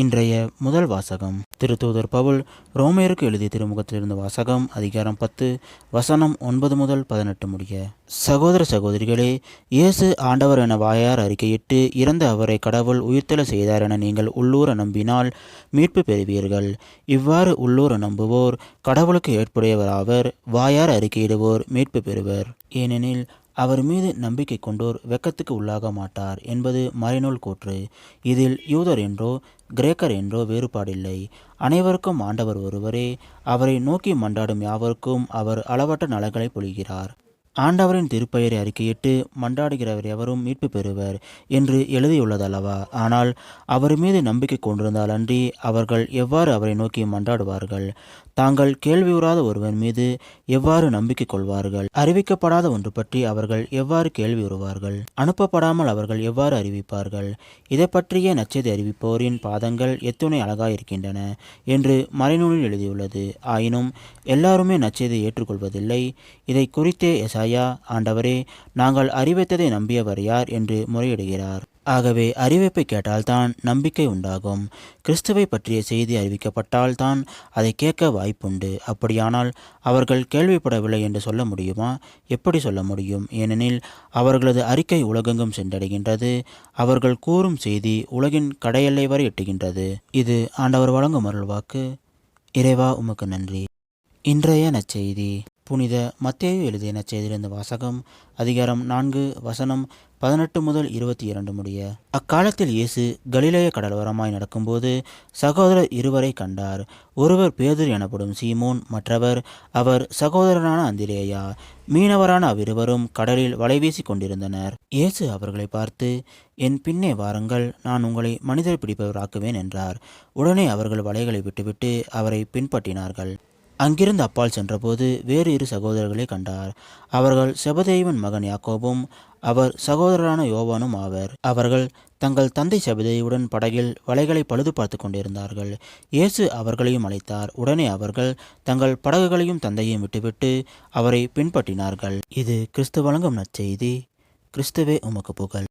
இன்றைய முதல் வாசகம். திருத்தூதர் பவுல் ரோமேருக்கு எழுதிய திருமுகத்திலிருந்து வாசகம் அதிகாரம் பத்து வசனம் ஒன்பது முதல் பதினெட்டு முடிய. சகோதர சகோதரிகளே இயேசு ஆண்டவர் என வாயார் அறிக்கையிட்டு இறந்த அவரை கடவுள் உயிர்த்தெழ செய்தார் என நீங்கள் உள்ளூர நம்பினால் மீட்பு பெறுவீர்கள். இவ்வாறு உள்ளூர நம்புவோர் கடவுளுக்கு ஏற்புடையவராவர் வாயார் அறிக்கையிடுவோர் மீட்பு பெறுவர். ஏனெனில் அவர் மீது நம்பிக்கை கொண்டோர் வெக்கத்துக்கு உள்ளாக மாட்டார் என்பது மறைநூல் கூற்று. இதில் யூதர் என்றோ கிரேக்கர் என்றோ வேறுபாடில்லை. அனைவருக்கும் ஆண்டவர் ஒருவரே. அவரை நோக்கி மன்றாடும் யாவருக்கும் அவர் அளவற்ற நலங்களை பொழிகிறார். ஆண்டவரின் திருப்பெயரை அறிக்கையிட்டு மன்றாடுகிறவர் எவரும் மீட்பு பெறுவர் என்று எழுதியுள்ளதல்லவா? ஆனால் அவர் மீது நம்பிக்கை கொண்டிருந்தால் அன்றி அவர்கள் எவ்வாறு அவரை நோக்கி மன்றாடுவார்கள்? தாங்கள் கேள்வியுறாத ஒருவன் மீது எவ்வாறு நம்பிக்கை கொள்வார்கள்? அறிவிக்கப்படாத ஒன்று பற்றி அவர்கள் எவ்வாறு கேள்வியுறுவார்கள் அனுப்பப்படாமல் அவர்கள் எவ்வாறு அறிவிப்பார்கள்? இதை பற்றிய நச்சதை அறிவிப்போரின் பாதங்கள் எத்துணை அழகாயிருக்கின்றன என்று மறைநூலில் எழுதியுள்ளது. ஆயினும் எல்லாருமே நச்சதை ஏற்றுக்கொள்வதில்லை. இதை குறித்தே ஐயா ஆண்டவரே நாங்கள் அறிவித்ததை நம்பியவர் யார் என்று முறையிடுகிறார். ஆகவே அறிவிப்பை கேட்டால்தான் நம்பிக்கை உண்டாகும். கிறிஸ்துவை பற்றிய செய்தி அறிவிக்கப்பட்டால் தான் அதை கேட்க வாய்ப்புண்டு. அப்படியானால் அவர்கள் கேள்விப்படவில்லை என்று சொல்ல முடியுமா? எப்படி சொல்ல முடியும்? ஏனெனில் அவர்களது அறிக்கை உலகெங்கும் சென்றடைகின்றது. அவர்கள் கூறும் செய்தி உலகின் கடையெல்லை வரை எட்டுகின்றது. இது ஆண்டவர் வழங்கும் அருள்வாக்கு. இறைவா உமக்கு நன்றி. இன்றைய நச்செய்தி புனித மத்தேயு எழுதிய செய்திருந்த வாசகம் அதிகாரம் நான்கு வசனம் பதினெட்டு முதல் இருபத்தி இரண்டு முடிய. அக்காலத்தில் இயேசு கலிலேய கடலோரமாய் நடக்கும்போது சகோதரர் இருவரை கண்டார். ஒருவர் பேதர் எனப்படும் சீமோன் மற்றவர் அவர் சகோதரனான அந்திரேயா. மீனவரான அவ்விருவரும் கடலில் வலைவீசி கொண்டிருந்தனர். இயேசு அவர்களை பார்த்து என் பின்னே வாருங்கள் நான் உங்களை மனிதர் பிடிப்பவராக்குவேன் என்றார். உடனே அவர்கள் வலைகளை விட்டுவிட்டு அவரை பின்பற்றினார்கள். அங்கிருந்து அப்பால் சென்றபோது வேறு இரு சகோதரர்களை கண்டார். அவர்கள் செபதேயுவின் மகன் யாக்கோபும் அவர் சகோதரரான யோவானும் ஆவர். அவர்கள் தங்கள் தந்தை செபதேயுடன் படகில் வலைகளை பழுது பார்த்து கொண்டிருந்தார்கள். இயேசு அவர்களையும் அழைத்தார். உடனே அவர்கள் தங்கள் படகுகளையும் தந்தையும் விட்டுவிட்டு அவரை பின்பற்றினார்கள். இது கிறிஸ்து வழங்கும் நற்செய்தி. கிறிஸ்துவே உமக்கு புகழ்.